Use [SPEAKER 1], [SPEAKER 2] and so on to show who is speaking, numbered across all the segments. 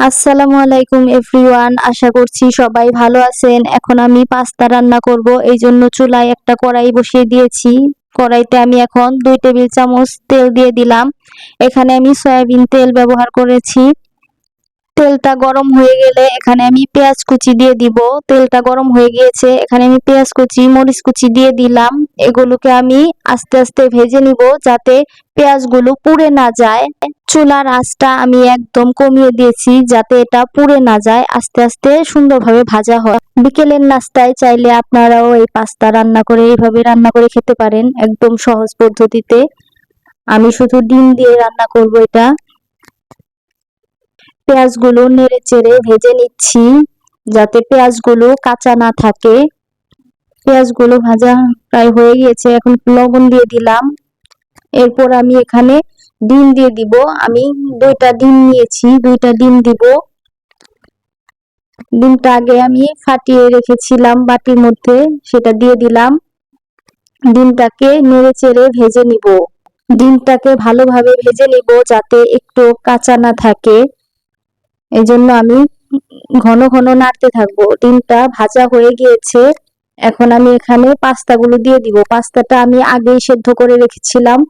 [SPEAKER 1] আসসালামু আলাইকুম এভরিওয়ান, আশা করছি সবাই ভালো আছেন। এখন আমি পাস্তা রান্না করব এই জন্য চুলায় একটা কড়াই বসিয়ে দিয়েছি। কড়াইতে আমি এখন দুই টেবিল চামচ তেল দিয়ে দিলাম। এখানে আমি সয়াবিন তেল ব্যবহার করেছি। তেলটা গরম হয়ে গেলে এখানে আমি পেঁয়াজ কুচি দিয়ে দিব। তেলটা গরম হয়ে গিয়েছে, এখানে আমি পেঁয়াজ কুচি, মরিচ কুচি দিয়ে দিলাম। এগুলোকে আমি আস্তে আস্তে ভেজে নিব যাতে পেঁয়াজগুলো পুড়ে না যায়। চুলার আঁচটা আমি একদম কমিয়ে দিয়েছি যাতে এটা পুড়ে না যায়, আস্তে আস্তে সুন্দরভাবে ভাজা হয়। বিকেলের নাস্তায় চাইলে আপনারাও এই পাস্তা রান্না করে এইভাবে রান্না করে খেতে পারেন একদম সহজ পদ্ধতিতে। আমি শুধু ডিম দিয়ে রান্না করব এটা। পেঁয়াজগুলো নেড়ে চেড়ে ভেজে নিচ্ছি যাতে পেঁয়াজগুলো কাঁচা না থাকে। পেঁয়াজগুলো ভাজা প্রায় হয়ে গিয়েছে, এখন লবণ দিয়ে দিলাম। এরপর আমি এখানে ডিম দিয়ে দিব। আমি দুইটা ডিম নিয়েছি, দুইটা ডিম দিব। ডিমটা আগে আমি ফাটিয়ে রেখেছিলাম বাটির মধ্যে, সেটা দিয়ে দিলাম। ডিমটাকে নেড়ে চেড়ে ভেজে নিব। ডিমটাকে ভালোভাবে ভেজে নিব যাতে একটু কাঁচা না থাকে। এই জন্য আমি ঘন ঘন নাড়তে থাকব। ডিমটা ভাজা হয়ে গিয়েছে। এখন আমি এখানে পাস্তাগুলো দিয়ে দিব। পাস্তাটা আমি আগেই সেদ্ধ করে রেখেছিলাম।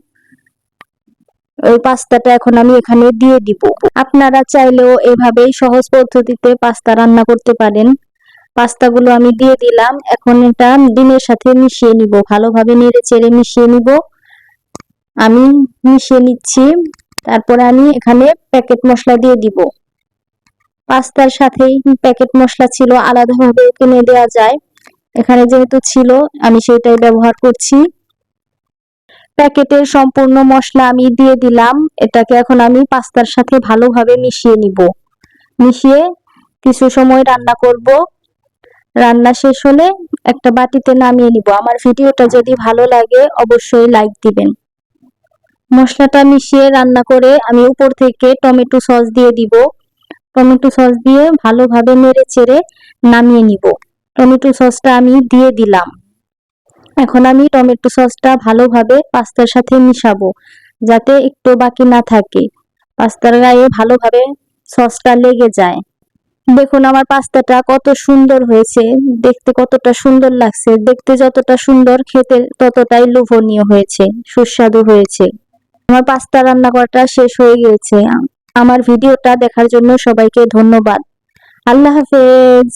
[SPEAKER 1] ওই পাস্তাটা এখন আমি এখানে দিয়ে দিব। আপনারা চাইলেও এভাবেই সহজ পদ্ধতিতে পাস্তা রান্না করতে পারেন। পাস্তাগুলো আমি দিয়ে দিলাম। এখন এটা ডিমের সাথে মিশিয়ে নিব। ভালোভাবে নেড়ে চেড়ে মিশিয়ে নিব। আমি মিশিয়ে নিচ্ছি। তারপরে আমি এখানে প্যাকেট মশলা দিয়ে দিব। পাস্তার সাথেই প্যাকেট মশলা ছিল আলাদাভাবে কিনে দেওয়া যায়। এখানে যেহেতু ছিল, আমি সেটাই ব্যবহার করছি। প্যাকেটের সম্পূর্ণ মশলা আমি দিয়ে দিলাম। এটাকে এখন আমি পাস্তার সাথে ভালোভাবে মিশিয়ে নিব। মিশিয়ে কিছু সময় রান্না করব। রান্না শেষ হলে একটা বাটিতে নামিয়ে নিব। আমার ভিডিওটা যদি ভালো লাগে, অবশ্যই লাইক দিবেন। মশলাটা মিশিয়ে রান্না করে আমি উপর থেকে টমেটো সস দিয়ে দিব। টমেটো সস দিয়ে ভালোভাবে নেড়ে চেড়ে নামিয়ে নিব। টমেটো সসটা আমি দিয়ে দিলাম। এখন আমি টমেটো সসটা ভালোভাবে পাস্তার সাথে মিশাবো, যাতে একটু বাকি না থাকে। পাস্তার গায়ে ভালোভাবে সসটা লেগে যায়। দেখুন আমার পাস্তাটা কত সুন্দর হয়েছে। দেখতে কতটা সুন্দর লাগছে। দেখতে যতটা সুন্দর, খেতে ততটাই লোভনীয় হয়েছে। সুস্বাদু হয়েছে। আমার পাস্তা রান্না করাটা শেষ হয়ে গিয়েছে। আমার ভিডিওটা দেখার জন্য সবাইকে ধন্যবাদ। আল্লাহ হাফেজ।